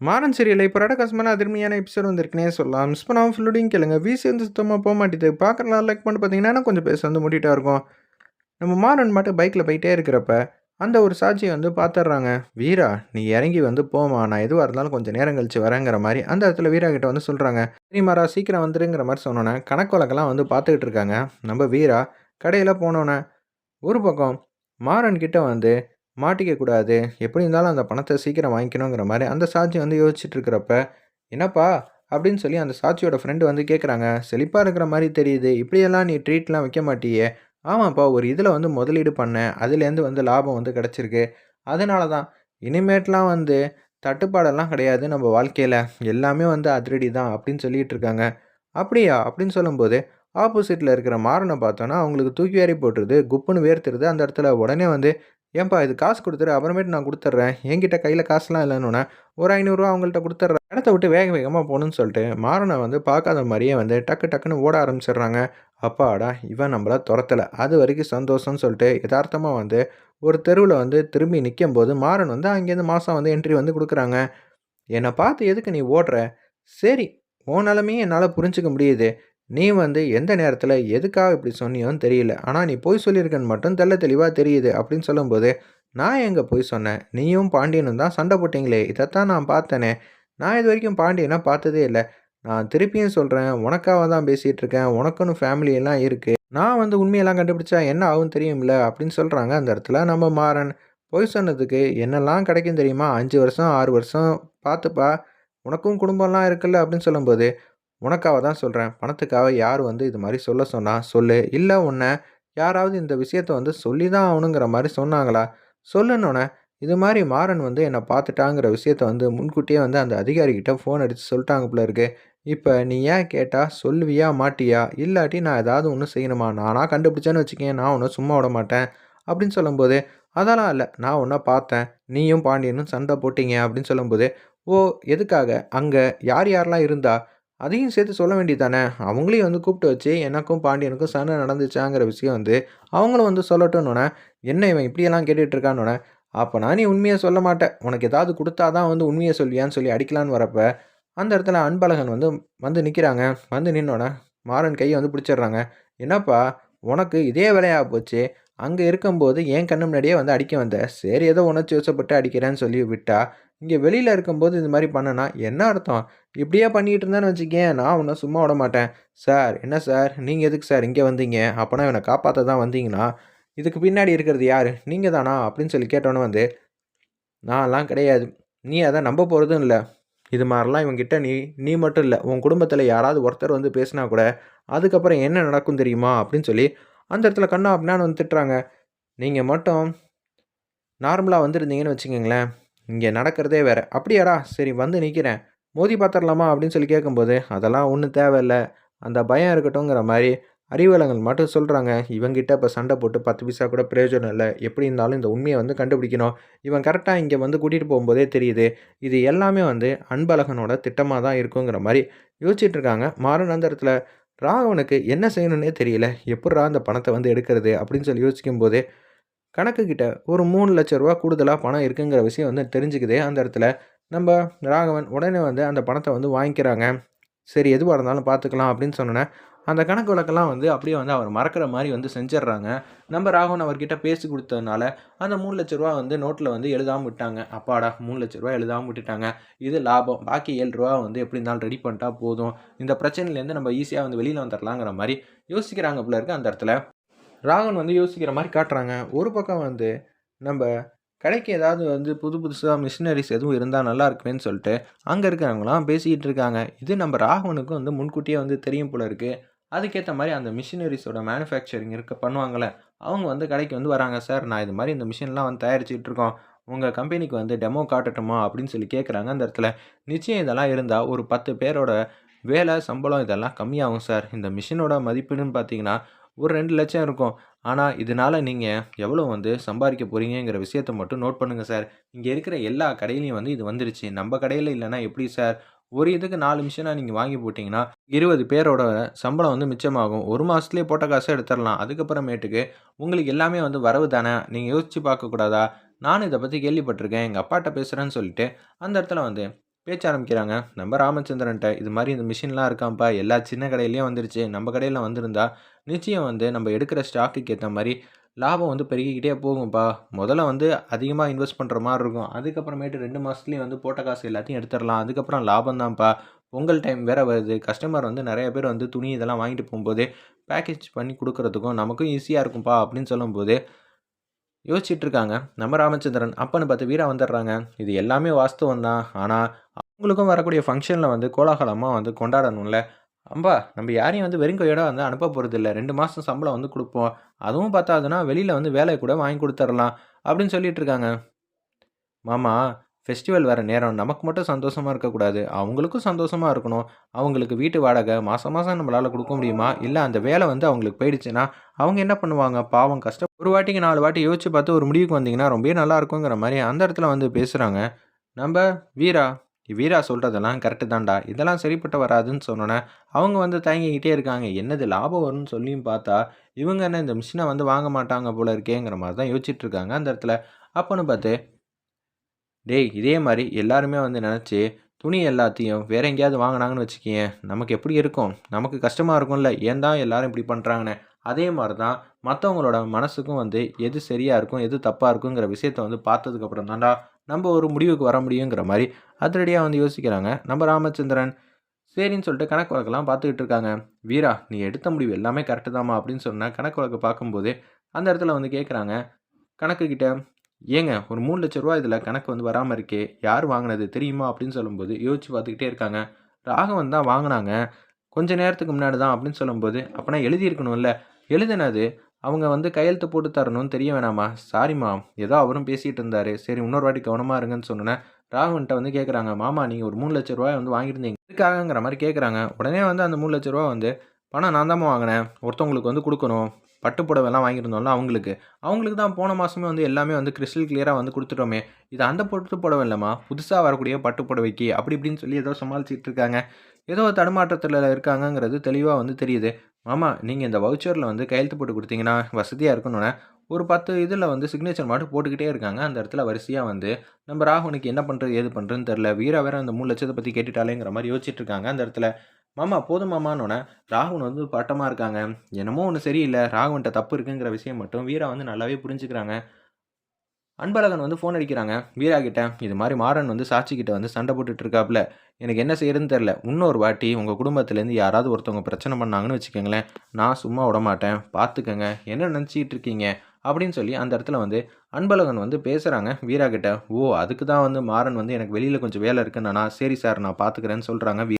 Maran serial இப்போ ரடகாசமான அதிர்மையான episode வந்திருக்குனே சொல்லலாம். Miss பண்ணாமல் ஃபுல்லோடையும் கேளுங்க. வீசி வந்து சுத்தமாக போக மாட்டேது. பார்க்குறலாம் லைக் பண்ணி பார்த்தீங்கன்னா கொஞ்சம் பேச வந்து மூட்டிகிட்டா இருக்கும். நம்ம மாறன் மட்டும் பைக்கில் போயிட்டே இருக்கிறப்ப அந்த ஒரு சாட்சியை வந்து பார்த்துட்றாங்க வீரா நீ இறங்கி வந்து போமா நான் எதுவாக இருந்தாலும் கொஞ்சம் நேரம் கழிச்சு வரேங்கிற மாதிரி அந்த இடத்துல வீரா கிட்ட வந்து சொல்கிறாங்க சரி மாறா சீக்கிரம் வந்துருங்கிற மாதிரி சொன்னோன்னே கணக்கு வழக்கெல்லாம் வந்து பார்த்துக்கிட்டு இருக்காங்க. நம்ம வீரா கடையில் போனோன்னே ஒரு பக்கம் மாறன் கிட்ட வந்து மாட்டிக்க கூடாது. எப்படி இருந்தாலும் அந்த பணத்தை சீக்கிரம் வாங்கிக்கணுங்கிற மாதிரி அந்த சாட்சி வந்து யோசிச்சுட்டு இருக்கிறப்ப என்னப்பா? அப்படின்னு சொல்லி அந்த சாட்சியோட ஃப்ரெண்டு வந்து கேட்குறாங்க செழிப்பாக இருக்கிற மாதிரி தெரியுது. இப்படியெல்லாம் நீ ட்ரீட்லாம் வைக்க மாட்டியே. ஆமாப்பா ஒரு இதில் வந்து முதலீடு பண்ணேன் அதுலேருந்து வந்து லாபம் வந்து கிடச்சிருக்கு. அதனால தான் இனிமேட்லாம் வந்து தட்டுப்பாடெல்லாம் கிடையாது நம்ம வாழ்க்கையில். எல்லாமே வந்து அதிரடி தான் அப்படின்னு சொல்லிட்டு இருக்காங்க. அப்படியா? அப்படின்னு சொல்லும்போது ஆப்போசிட்டில் இருக்கிற மாறனை பார்த்தோன்னா அவங்களுக்கு தூக்கி வாரி போட்டுருது. குப்புன்னு வேர்த்துருது. அந்த இடத்துல உடனே வந்து ஏன்பா இது காசு கொடுத்துரு அப்புறமேட்டு நான் கொடுத்துட்றேன். என்கிட்ட கையில் காசுலாம் இல்லைன்னு ஒரு ஐநூறுரூவா அவங்கள்ட்ட கொடுத்துட்றேன். இடத்த விட்டு வேக வேகமாக போகணுன்னு சொல்லிட்டு மாறனை வந்து பார்க்காத மாதிரியே வந்து டக்கு டக்குன்னு ஓட ஆரம்பிச்சிடுறாங்க. அப்பாடா இவன் நம்மளை துரத்தலை. அது வரைக்கும் சந்தோஷம்னு சொல்லிட்டு யதார்த்தமாக வந்து ஒரு தெருவில் வந்து திரும்பி நிற்கும் போது மாறன் வந்து அங்கேருந்து மாதம் வந்து என்ட்ரி வந்து கொடுக்குறாங்க. என்னை பார்த்து எதுக்கு நீ ஓடுற? சரி ஓ நிலமையும் என்னால் புரிஞ்சிக்க முடியுது. நீ வந்து எந்த நேரத்தில் எதுக்காக இப்படி சொன்னியோன்னு தெரியல. ஆனால் நீ போய் சொல்லியிருக்கன்னு மட்டும் தெல்ல தெளிவாக தெரியுது அப்படின்னு சொல்லும்போது நான் எங்கே போய் சொன்னேன்? நீயும் பாண்டியனும் தான் சண்டை போட்டிங்களே? இதைத்தான் நான் பார்த்தேனே. நான் இது வரைக்கும் பாண்டியனை பார்த்ததே இல்லை. நான் திருப்பியும் சொல்கிறேன் உனக்காக தான் பேசிகிட்டு இருக்கேன் உனக்குன்னு ஃபேமிலியெல்லாம் இருக்குது நான் வந்து உண்மையெல்லாம் கண்டுபிடிச்சா என்ன ஆகும் தெரியும்ல? அப்படின்னு சொல்கிறாங்க அந்த இடத்துல நம்ம மாறன் பொய் சொன்னதுக்கு என்னெல்லாம் கிடைக்கும் தெரியுமா? அஞ்சு வருஷம் ஆறு வருஷம் பார்த்துப்பா. உனக்கும் குடும்பம்லாம் இருக்குல்ல? அப்படின்னு சொல்லும்போது உனக்காக தான் சொல்கிறேன் பணத்துக்காக யார் வந்து இது மாதிரி சொல்ல சொன்னா சொல்லு. இல்லை உன்னை யாராவது இந்த விஷயத்த வந்து சொல்லி தான் ஆகணுங்கிற மாதிரி சொன்னாங்களா? சொல்லணுன்னே இது மாதிரி மாறன் வந்து என்னை பார்த்துட்டாங்கிற விஷயத்த வந்து முன்கூட்டியே வந்து அந்த அதிகாரிக்கிட்ட ஃபோன் அடித்து சொல்லிட்டாங்க போல இருக்கு. இப்போ நீ ஏன் கேட்டால் சொல்லுவியா மாட்டியா? இல்லாட்டி நான் ஏதாவது ஒன்று செய்யணுமா? நானாக கண்டுபிடிச்சேன்னு வச்சுக்கேன் நான் ஒன்றும் சும்மா விட மாட்டேன். அப்படின்னு சொல்லும்போது அதெல்லாம் இல்லை. நான் ஒன்றா பார்த்தேன். நீயும் பாண்டியனும் சண்டை போட்டீங்க அப்படின்னு சொல்லும்போது ஓ எதுக்காக? அங்கே யார் யாரெல்லாம் இருந்தா? அதையும் சேர்த்து சொல்ல வேண்டியது தானே அவங்களையும் வந்து கூப்பிட்டு வச்சு எனக்கும் பாண்டியனுக்கும் சண்டை நடந்துச்சாங்கிற விஷயம் வந்து அவங்களும் வந்து சொல்லட்டும்னோடனே என்ன இவன் இப்படியெல்லாம் கேட்டுட்ருக்கான்னொடனே அப்போ நான் நீ உண்மையை சொல்ல மாட்டேன். உனக்கு ஏதாவது கொடுத்தா தான் வந்து உண்மையை சொல்லியான்னு சொல்லி அடிக்கலான்னு வரப்ப அந்த இடத்துல அன்பழகன் வந்து வந்து நிற்கிறாங்க வந்து நின்னோடனே மாறன் கையை வந்து பிடிச்சிடுறாங்க. என்னப்பா உனக்கு இதே வேலையாக போச்சு? அங்கே இருக்கும்போது என் கண்ணு முன்னாடியே வந்து அடிக்க வந்த. சரி ஏதோ உணர்ச்சி வசப்பட்டு அடிக்கிறேன்னு சொல்லி விட்டா இங்கே வெளியில் இருக்கும்போது இது மாதிரி பண்ணனா என்ன அர்த்தம்? இப்படியே பண்ணிகிட்டு இருந்தேன்னு வச்சுக்கேன் நான் ஒன்றும் சும்மா விட மாட்டேன். சார் என்ன சார்? நீங்கள் எதுக்கு சார் இங்கே வந்தீங்க? அப்போனா இவனை காப்பாற்ற தான் வந்தீங்கன்னா? இதுக்கு பின்னாடி இருக்கிறது யார்? நீங்கள் தானா? அப்படின்னு சொல்லி கேட்டோன்னே வந்து நான்லாம் கிடையாது. நீ அதை நம்ப போகிறதும் இல்லை. இது மாதிரிலாம் இவங்கிட்ட நீ நீ மட்டும் இல்லை. உன் குடும்பத்தில் யாராவது ஒருத்தர் வந்து பேசினா கூட அதுக்கப்புறம் என்ன நடக்கும் தெரியுமா? அப்படின்னு சொல்லி அந்த இடத்துல கண்ணா அப்படின்னு வந்து திட்டுறாங்க. நீங்கள் மட்டும் நார்மலாக வந்துருந்தீங்கன்னு வச்சுக்கோங்களேன். இங்கே நடக்கிறதே வேறு. அப்படியாடா சரி வந்து நிற்கிறேன் மோதி பார்த்துடலாமா அப்படின்னு சொல்லி கேட்கும்போது அதெல்லாம் ஒன்றும் தேவையில்ல. அந்த பயம் இருக்கட்டும்ங்கிற மாதிரி அறிவலங்கள் மட்டும் சொல்கிறாங்க இவங்கிட்ட இப்போ சண்டை போட்டு பத்து பைசா கூட பிரயோஜனம் இல்லை. எப்படி இருந்தாலும் இந்த உண்மையை வந்து கண்டுபிடிக்கணும். இவன் கரெக்டாக இங்கே வந்து கூட்டிகிட்டு போகும்போதே தெரியுது. இது எல்லாமே வந்து அன்பழகனோட திட்டமாக தான் இருக்குங்கிற மாதிரி யோசிச்சுட்டு இருக்காங்க. மாறன் அந்த இடத்துல ராகவனுக்கு என்ன செய்யணுன்னே தெரியல. எப்பட்றா அந்த பணத்தை வந்து எடுக்கிறது? அப்படின்னு சொல்லி யோசிக்கும் போதே கணக்குக்கிட்ட ஒரு மூணு லட்ச ரூபா கூடுதலாக பணம் இருக்குங்கிற விஷயம் வந்து தெரிஞ்சுக்குதே அந்த இடத்துல. நம்ம ராகவன் உடனே வந்து அந்த பணத்தை வந்து வாங்கிக்கிறாங்க. சரி எதுவாக இருந்தாலும் பார்த்துக்கலாம் அப்படின்னு சொன்னோன்னே அந்த கணக்கு வழக்கெல்லாம் வந்து அப்படியே வந்து அவர் மறக்கிற மாதிரி வந்து செஞ்சிடுறாங்க நம்ம ராகவன் அவர்கிட்ட பேசி கொடுத்ததுனால அந்த மூணு லட்ச ரூபா வந்து நோட்டில் வந்து எழுதாமல் விட்டாங்க. அப்பாடா மூணு லட்ச ரூபா எழுதாமல் விட்டுட்டாங்க. இது லாபம். பாக்கி ஏழு ரூபா வந்து எப்படி இருந்தாலும் ரெடி பண்ணிட்டா போதும். இந்த பிரச்சனையிலேருந்து நம்ம ஈஸியாக வந்து வெளியில் வந்துடலாங்கிற மாதிரி யோசிக்கிறாங்க போல இருக்குது அந்த இடத்துல. ராகவன் வந்து யோசிக்கிற மாதிரி காட்டுறாங்க. ஒரு பக்கம் வந்து நம்ம கடைக்கு ஏதாவது வந்து புது புதுசாக மிஷினரிஸ் எதுவும் இருந்தால் நல்லா இருக்குமேன்னு சொல்லிட்டு அங்கே இருக்கிறவங்களாம் பேசிக்கிட்டு இருக்காங்க. இது நம்ம ராகவனுக்கும் வந்து முன்கூட்டியே வந்து தெரியும் போல இருக்குது அதுக்கேற்ற மாதிரி அந்த மிஷினரிஸோட மேனுஃபேக்சரிங் இருக்க பண்ணுவாங்கள்ல அவங்க வந்து கடைக்கு வந்து வராங்க சார் நான் இது மாதிரி இந்த மிஷின்லாம் வந்து தயாரிச்சுட்டு இருக்கோம். உங்கள் கம்பெனிக்கு வந்து டெமோ காட்டட்டுமா? அப்படின்னு சொல்லி கேட்குறாங்க அந்த இடத்துல. நிச்சயம் இதெல்லாம் இருந்தால் ஒரு பத்து பேரோட வேலை சம்பளம் இதெல்லாம் கம்மியாகும் சார். இந்த மிஷினோட மதிப்புன்னு பார்த்தீங்கன்னா ஒரு ரெண்டு லட்சம் இருக்கும். ஆனால் இதனால் நீங்கள் எவ்வளோ வந்து சம்பாதிக்க போகிறீங்கிற விஷயத்த மட்டும் நோட் பண்ணுங்கள் சார் இங்கே இருக்கிற எல்லா கடையிலையும் வந்து இது வந்துருச்சு. நம்ம கடையில் இல்லைன்னா எப்படி சார் ஒரு இதுக்கு நாலு மிஷினாக நீங்கள் வாங்கி போட்டிங்கன்னா இருபது பேரோட சம்பளம் வந்து மிச்சமாகும். ஒரு மாதத்துலேயே போட்ட காசை எடுத்துடலாம். அதுக்கப்புறமேட்டுக்கு உங்களுக்கு எல்லாமே வந்து வரவு தானே? நீங்கள் யோசித்து பார்க்கக்கூடாதா? நானும் இதை பற்றி கேள்விப்பட்டிருக்கேன். எங்கள் அப்பாட்ட பேசுகிறேன்னு சொல்லிட்டு அந்த இடத்துல வந்து பேச்ச ஆரம்பிக்கிறாங்க. நம்ம ராமச்சந்திரன்ட்ட, "இது மாதிரி இந்த மிஷின்லாம் இருக்காம்ப்பா. எல்லா சின்ன கடையிலையும் வந்துருச்சு. நம்ம கடையில் வந்திருந்தா, நிச்சயம் வந்து நம்ம எடுக்கிற ஸ்டாக்குக்கு ஏற்ற மாதிரி லாபம் வந்து பெருகிக்கிட்டே போகும்ப்பா. முதல்ல வந்து அதிகமாக இன்வெஸ்ட் பண்ணுற மாதிரி இருக்கும். அதுக்கப்புறமேட்டு ரெண்டு மாதத்துலேயும் வந்து போட்ட காசு எல்லாத்தையும் எடுத்துடலாம் அதுக்கப்புறம் லாபம் தான்ப்பா. பொங்கல் டைம் வேறு வருது. கஸ்டமர் வந்து நிறைய பேர் வந்து துணி இதெல்லாம் வாங்கிட்டு போகும்போது பேக்கேஜ் பண்ணி கொடுக்குறதுக்கும் நமக்கும் ஈஸியாக இருக்கும்ப்பா." அப்படின்னு சொல்லும்போது, யோசிச்சுட்டு இருக்காங்க நம்ம ராமச்சந்திரன். அப்பன்னு பார்த்து வீரா வந்துடுறாங்க. "இது எல்லாமே வாஸ்தவம் தான். ஆனால் அவங்களுக்கும் வரக்கூடிய ஃபங்க்ஷனில் வந்து கோலாகலமாக வந்து கொண்டாடணும்ல. அம்பா நம்ம யாரையும் வந்து வெறுங்கையோட வந்து அனுப்ப போறதில்ல. 2 மாசம் சம்பளம் வந்து கொடுப்போம் அதுவும் பத்தாதுன்னா, வெளியில் வந்து வேலை கூட வாங்கி கொடுத்துர்லாம் அப்படின்னு சொல்லிட்டு இருக்காங்க. "மாமா, ஃபெஸ்டிவல் வர நேரம். நமக்கு மட்டும் சந்தோஷமாக இருக்கக்கூடாது. அவங்களுக்கும் சந்தோஷமா இருக்கணும். அவங்களுக்கு வீட்டு வாடகை மாதம் மாதம் நம்மளால் கொடுக்க முடியுமா? இல்லை அந்த வேலை வந்து அவங்களுக்கு போயிடுச்சுன்னா, அவங்க என்ன பண்ணுவாங்க? பாவம் கஷ்டம் ஒரு வாட்டிக்கு நாலு வாட்டி யோசிச்சு பார்த்து ஒரு முடிவுக்கு வந்தீங்கன்னா, ரொம்பவே நல்லா இருக்குங்கிற மாதிரி அந்த இடத்துல வந்து பேசுகிறாங்க நம்ம வீரா, "வீரா சொல்கிறதெல்லாம் கரெக்டு தான்டா. இதெல்லாம் சரிப்பட்டு வராதுன்னு" சொன்னோன்னே அவங்க வந்து தயங்கிக்கிட்டே இருக்காங்க. என்னது லாபம் வரும்னு சொல்லியும் பார்த்தா, இவங்க என்ன இந்த மிஷினை வந்து வாங்க மாட்டாங்க போல இருக்கேங்கிற மாதிரி தான் யோசிச்சுட்டு இருக்காங்க அந்த இடத்துல. அப்போன்னு பார்த்து "டேய் இதே மாதிரி எல்லாருமே வந்து நினச்சி துணி எல்லாத்தையும் வேற எங்கேயாவது வாங்கினாங்கன்னு வச்சுக்கயேன், நமக்கு எப்படி இருக்கும்? நமக்கு கஷ்டமாக இருக்கும்ல. ஏன் தான் எல்லாரும் இப்படி பண்ணுறாங்கன்னு அதே மாதிரி தான் மற்றவங்களோட மனசுக்கும் வந்து எது சரியாக இருக்கும், எது தப்பாக இருக்குங்கிற விஷயத்த வந்து பார்த்ததுக்கப்புறம் தான்டா, நம்ம ஒரு முடிவுக்கு வர முடியுங்கிற மாதிரி அதிரடியாக வந்து யோசிக்கிறாங்க நம்ம ராமச்சந்திரன். சரின்னு சொல்லிட்டு கணக்கு வழக்கெல்லாம் பார்த்துக்கிட்டு இருக்காங்க. "வீரா, நீ எடுத்த முடிவு எல்லாமே கரெக்டு தாம்மா அப்படின்னு சொன்னால் கணக்கு வழக்கு பார்க்கும்போது, அந்த இடத்துல வந்து கேட்குறாங்க கணக்குக்கிட்ட, "ஏங்க ஒரு மூணு லட்ச ரூபா இதில் கணக்கு வந்து வராமல் இருக்கே. யார் வாங்கினது தெரியுமா?" அப்படின்னு சொல்லும்போது, யோசிச்சு பார்த்துக்கிட்டே இருக்காங்க. "ராகவன் தான் வாங்கினாங்க கொஞ்ச நேரத்துக்கு முன்னாடி தான்" அப்படின்னு சொல்லும்போது, அப்போனா எழுதியிருக்கணும்ல. எழுதினது அவங்க வந்து கையெழுத்து போட்டு தரணும்னு தெரிய வேணாமா?" "சாரிம்மா, ஏதோ அவரும் பேசிகிட்டு இருந்தார் சரி இன்னொரு வாட்டி கவனமாக இருங்கன்னு" சொன்னோனே, ராகவன்கிட்ட வந்து கேட்குறாங்க, "மாமா நீங்கள் ஒரு மூணு லட்ச ரூபாய் வந்து வாங்கியிருந்தீங்க. இதுக்காகங்கிற மாதிரி கேட்குறாங்க. உடனே வந்து அந்த மூணு லட்ச ரூபா வந்து, "பணம் நான் தான் வாங்கினேன் ஒருத்தவங்களுக்கு வந்து கொடுக்கணும் பட்டு புடவைலாம் வாங்கியிருந்தோம்ல அவங்களுக்கு. அவங்களுக்கு தான் போன மாதமே வந்து எல்லாமே வந்து கிறிஸ்டல் கிளியராக வந்து கொடுத்துட்டோமே இது அந்த பட்டு புடவை இல்லைம்மா புதுசாக வரக்கூடிய பட்டு புடவைக்கு" அப்படி இப்படின்னு சொல்லி ஏதோ சமாளிச்சுட்டு இருக்காங்க. ஏதோ தடுமாற்றத்தில் இருக்காங்கங்கிறது தெளிவாக வந்து தெரியுது. "மாமா நீங்கள் இந்த வவுச்சரில் வந்து கையெழுத்து போட்டு கொடுத்தீங்கன்னா வசதியாக இருக்கணும்னே ஒரு பத்து இதில் வந்து சிக்னேச்சர் மட்டும் போட்டுக்கிட்டே இருக்காங்க. அந்த இடத்துல வரிசையாக வந்து நம்ம ராகுனுக்கு என்ன பண்ணுறது ஏது பண்ணுறதுன்னு தெரில வீரா வேற அந்த 3,00,000 பத்தி கேட்டுட்டாளேங்கிற மாரி யோசிச்சுட்டு இருக்காங்க அந்த இடத்துல. "மாமா போதும் மாமான்னோனே" ராகவன் வந்து பட்டமா இருக்காங்க. என்னமோ ஒன்று சரியில்லை ராகவன்ட்ட தப்பு இருக்குங்கிற விஷயம் மட்டும் வீரா வந்து நல்லாவே புரிஞ்சுக்கிறாங்க. அன்பழகன் வந்து ஃபோன் அடிக்கிறாங்க வீரா கிட்ட. "இது மாதிரி மாறன் வந்து சாட்சி கிட்ட வந்து சண்டை போட்டுட்டு இருக்காப்ல. எனக்கு என்ன செய்யறதுன்னு தெரில இன்னொரு வாட்டி உங்கள் குடும்பத்துலேருந்து யாராவது ஒருத்தவங்க பிரச்சனை பண்ணாங்கன்னு வச்சுக்கோங்களேன் நான் சும்மா விடமாட்டேன். பார்த்துக்கங்க. என்ன நினச்சிக்கிட்டு இருக்கீங்க?" அப்படின்னு சொல்லி அந்த இடத்துல வந்து அன்பழகன் வந்து பேசுகிறாங்க வீரா கிட்ட. "ஓ! அதுக்கு தான் வந்து மாறன் வந்து எனக்கு வெளியில் கொஞ்சம் வேலை இருக்குன்னா சரி சார் நான் பார்த்துக்கிறேன்னு" சொல்கிறாங்க வீ